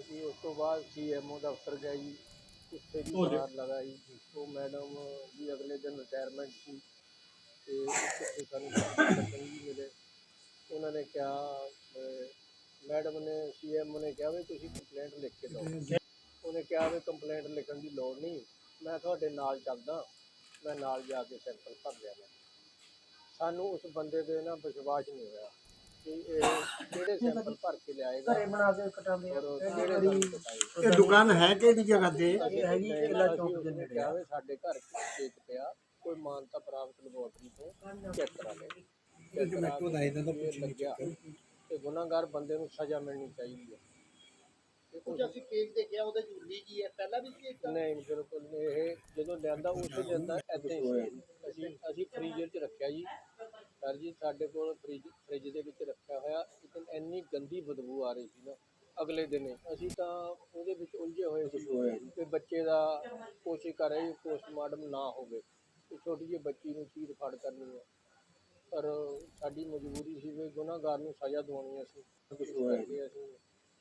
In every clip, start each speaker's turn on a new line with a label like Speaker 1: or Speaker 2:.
Speaker 1: ਅਸੀਂ ਉਸ ਤੋਂ ਬਾਅਦ ਸੀਐਮਓ ਦਫ਼ਤਰ ਗਏ ਜੀ ਉੱਥੇ ਵੀ ਬਾਹਰ ਲਗਾਈ ਉਹ ਮੈਡਮ ਜੀ ਅਗਲੇ ਦਿਨ ਰਿਟਾਇਰਮੈਂਟ ਸੀ ਤੇ ਉੱਥੇ ਸਾਨੂੰ ਚੰਗੀ ਮਿਲੇ। ਉਹਨਾਂ ਨੇ ਕਿਹਾ ਮੈਡਮ ਨੇ ਸੀਐਮਓ ਨੇ ਕਿਹਾ ਵੀ ਤੁਸੀਂ ਕੰਪਲੇਂਟ ਲਿਖ ਕੇ ਦਿਓ। ਉਹਨੇ ਕਿਹਾ ਵੀ ਕੰਪਲੇਂਟ ਲਿਖਣ ਦੀ ਲੋੜ ਨਹੀਂ ਮੈਂ ਤੁਹਾਡੇ ਨਾਲ ਚੱਲਦਾ ਮੈਂ ਨਾਲ ਜਾ ਕੇ ਸੈਂਪਲ ਭਰ ਲਿਆ। ਮੈਂ ਸਾਨੂੰ ਉਸ ਬੰਦੇ ਤੇ ਨਾ ਵਿਸ਼ਵਾਸ ਨਹੀਂ ਹੋਇਆ। ਕਿਹੜੇ ਸੈਂਪਲ ਭਰ ਕੇ ਲਿਆਏਗਾ
Speaker 2: ਘਰੇ ਬਣਾ ਕੇ ਕਟਾਉਂਦੇ ਆ।
Speaker 1: ਔਰ ਕਿਹੜੇ ਸਾਨੂੰ ਪਤਾਏਗਾ
Speaker 3: ਇਹ ਦੁਕਾਨ ਹੈ ਕਿਹੜੀ ਜਗ੍ਹਾ ਤੇ?
Speaker 2: ਇਹ ਹੈਗੀ ਕਿਲਾ ਚੌਕ ਦੇ ਨੇੜੇ
Speaker 1: ਕਿਹਾ ਵੀ ਸਾਡੇ ਘਰ ਕੇਕ ਪਿਆ ਕੋਈ ਮਾਨਤਾ ਪ੍ਰਾਪਤ ਲੈਬੋਰਟਰੀ ਤੋਂ ਚੈੱਕ ਕਰਾ ਲੈ ਚੈੱਕ ਕਰਾ ਕੇ ਇਹ ਲੱਗਿਆ। ਤੇ ਗੁਨਾਹਗਾਰ ਬੰਦੇ ਨੂੰ ਸਜ਼ਾ ਮਿਲਣੀ ਚਾਹੀਦੀ ਹੈ। ਇਹ ਕੁਝ
Speaker 4: ਅਸੀਂ ਕੇਕ ਦੇਖਿਆ ਉਹਦੇ ਉਰਲੀ ਕੀ ਹੈ। ਪਹਿਲਾਂ ਵੀ ਕੇਕ
Speaker 1: ਨਹੀਂ ਬਿਲਕੁਲ ਨਹੀਂ। ਇਹ ਜਦੋਂ ਲਿਆਂਦਾ ਉਸੇ ਹੀ ਸੀ। ਅਸੀਂ ਅਸੀਂ ਫ੍ਰੀਜ਼ਰ 'ਚ ਰੱਖਿਆ ਜੀ। ਸਰ ਜੀ ਸਾਡੇ ਕੋਲ ਫ੍ਰਿਜ ਫ੍ਰਿਜ ਦੇ ਵਿੱਚ ਰੱਖਿਆ ਹੋਇਆ ਲੇਕਿਨ ਇੰਨੀ ਗੰਦੀ ਬਦਬੂ ਆ ਰਹੀ ਸੀ ਨਾ ਅਗਲੇ ਦਿਨ। ਅਸੀਂ ਤਾਂ ਉਹਦੇ ਵਿੱਚ ਉਲਝੇ ਹੋਏ ਸੀ। ਕਿ ਬੱਚੇ ਦਾ ਕੋਸ਼ਿਸ਼ ਕਰ ਰਹੇ ਪੋਸਟਮਾਰਟਮ ਨਾ ਹੋਵੇ। ਤੇ ਛੋਟੀ ਜਿਹੀ ਬੱਚੀ ਨੂੰ ਚੀਰ ਫੜ ਕਰਨੀ ਹੈ ਪਰ ਸਾਡੀ ਮਜਬੂਰੀ ਸੀ ਵੀ ਗੁਨਾਹਗਾਰ ਨੂੰ ਸਜ਼ਾ ਦਿਵਾਉਣੀ ਅਸੀਂ। ਕੁਝ ਕਰਕੇ ਅਸੀਂ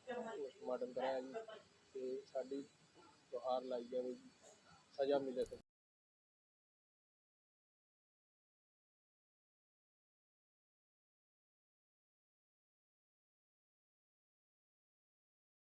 Speaker 1: ਪੋਸਟਮਾਰਟਮ ਕਰਾਇਆ ਜੀ। ਤੇ ਸਾਡੀ ਗੁਹਾਰ ਲਾਈ ਜਾਵੇ ਜੀ। ਸਜ਼ਾ ਮਿਲੇ